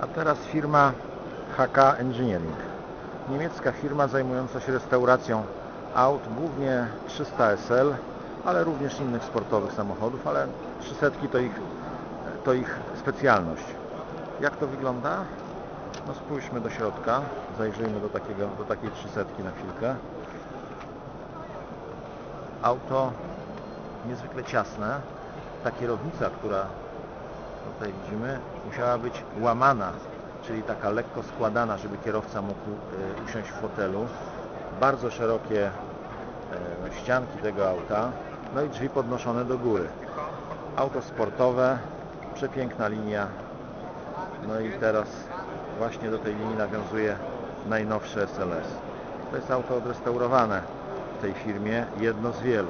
A teraz firma HK Engineering. Niemiecka firma zajmująca się restauracją aut, głównie 300 SL, ale również innych sportowych samochodów, ale 300 to ich, to ich specjalność. Jak to wygląda? No spójrzmy do środka, zajrzyjmy do, takiego, do takiej 300 na chwilkę. Auto niezwykle ciasne. Ta kierownica, która tutaj widzimy, musiała być łamana, czyli taka lekko składana, żeby kierowca mógł e, usiąść w fotelu. Bardzo szerokie e, ścianki tego auta, no i drzwi podnoszone do góry. Auto sportowe, przepiękna linia. No i teraz właśnie do tej linii nawiązuje najnowszy SLS. To jest auto odrestaurowane w tej firmie, jedno z wielu.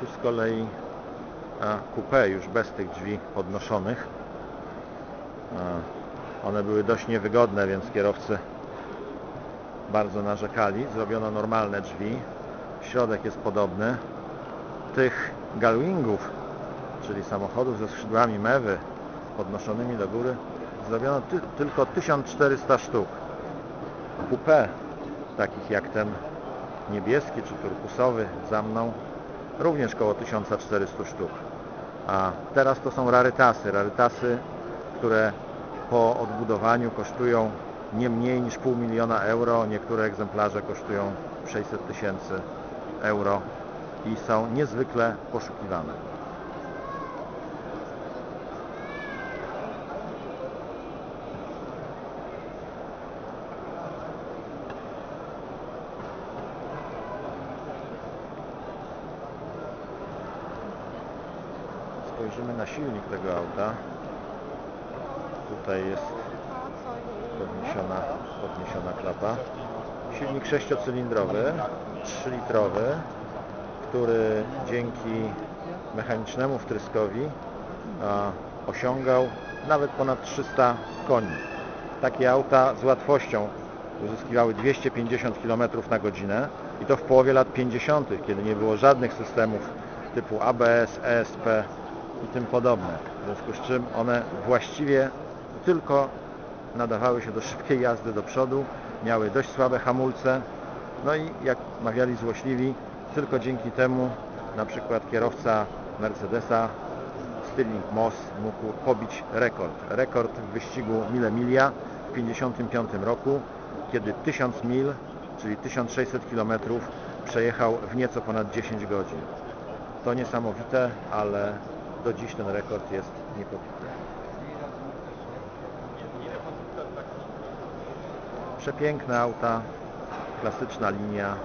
Tu z kolei coupé już bez tych drzwi podnoszonych. One były dość niewygodne, więc kierowcy bardzo narzekali. Zrobiono normalne drzwi. Środek jest podobny. Tych galwingów, czyli samochodów ze skrzydłami mewy podnoszonymi do góry, zrobiono ty tylko 1400 sztuk. Coupé, takich jak ten niebieski czy turkusowy za mną, również około 1400 sztuk. A teraz to są rarytasy. Rarytasy, które po odbudowaniu kosztują nie mniej niż pół miliona euro. Niektóre egzemplarze kosztują 600 tysięcy euro i są niezwykle poszukiwane. Spojrzymy na silnik tego auta. Tutaj jest podniesiona, podniesiona klapa. Silnik sześciocylindrowy, 3-litrowy, który dzięki mechanicznemu wtryskowi osiągał nawet ponad 300 koni. Takie auta z łatwością uzyskiwały 250 km na godzinę i to w połowie lat 50., kiedy nie było żadnych systemów typu ABS, ESP i tym podobne. W związku z czym one właściwie tylko nadawały się do szybkiej jazdy do przodu, miały dość słabe hamulce, no i jak mawiali złośliwi, tylko dzięki temu na przykład kierowca Mercedesa Stirling Moss mógł pobić rekord. Rekord w wyścigu Mille Miglia w 1955 roku, kiedy 1000 mil, czyli 1600 km przejechał w nieco ponad 10 godzin. To niesamowite, ale do dziś ten rekord jest niepobity. Przepiękne auta, klasyczna linia.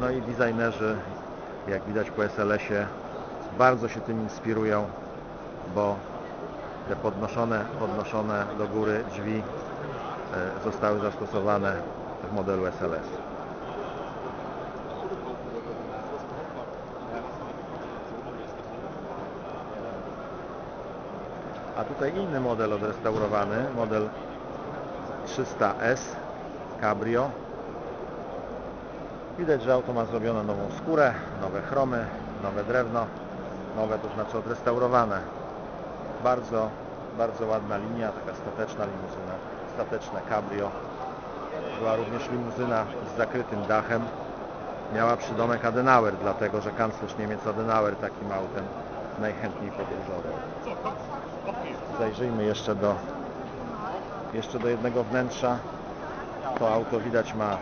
No i designerzy, jak widać po SLS-ie, bardzo się tym inspirują, bo te podnoszone, podnoszone do góry drzwi e, zostały zastosowane w modelu SLS. A tutaj inny model odrestaurowany, model 300S Cabrio. Widać, że auto ma zrobioną nową skórę, nowe chromy, nowe drewno, nowe to znaczy odrestaurowane. Bardzo, bardzo ładna linia, taka stateczna limuzyna, stateczne Cabrio. Była również limuzyna z zakrytym dachem. Miała przydomek Adenauer, dlatego że kanclerz Niemiec Adenauer takim autem najchętniej podróżował. Zajrzyjmy jeszcze do, jeszcze do jednego wnętrza. To auto widać ma e,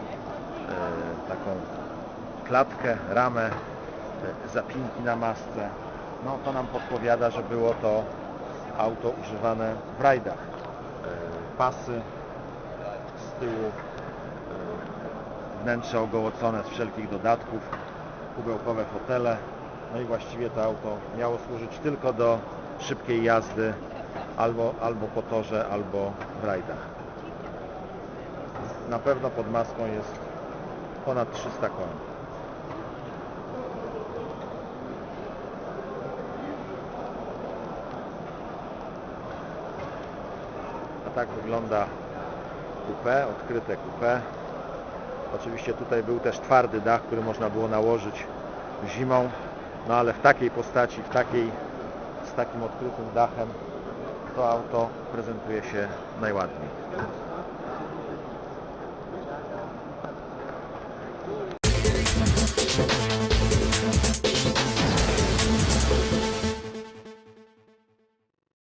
taką klatkę, ramę, e, zapinki na masce. No to nam podpowiada, że było to auto używane w rajdach. E, pasy z tyłu, e, wnętrze ogołocone z wszelkich dodatków, kubełkowe fotele. No i właściwie to auto miało służyć tylko do szybkiej jazdy albo, albo po torze, albo w rajdach na pewno pod maską jest ponad 300 koni. tak wygląda kupę, odkryte kupę. Oczywiście tutaj był też twardy dach, który można było nałożyć zimą, no ale w takiej postaci, w takiej, z takim odkrytym dachem to auto prezentuje się najładniej.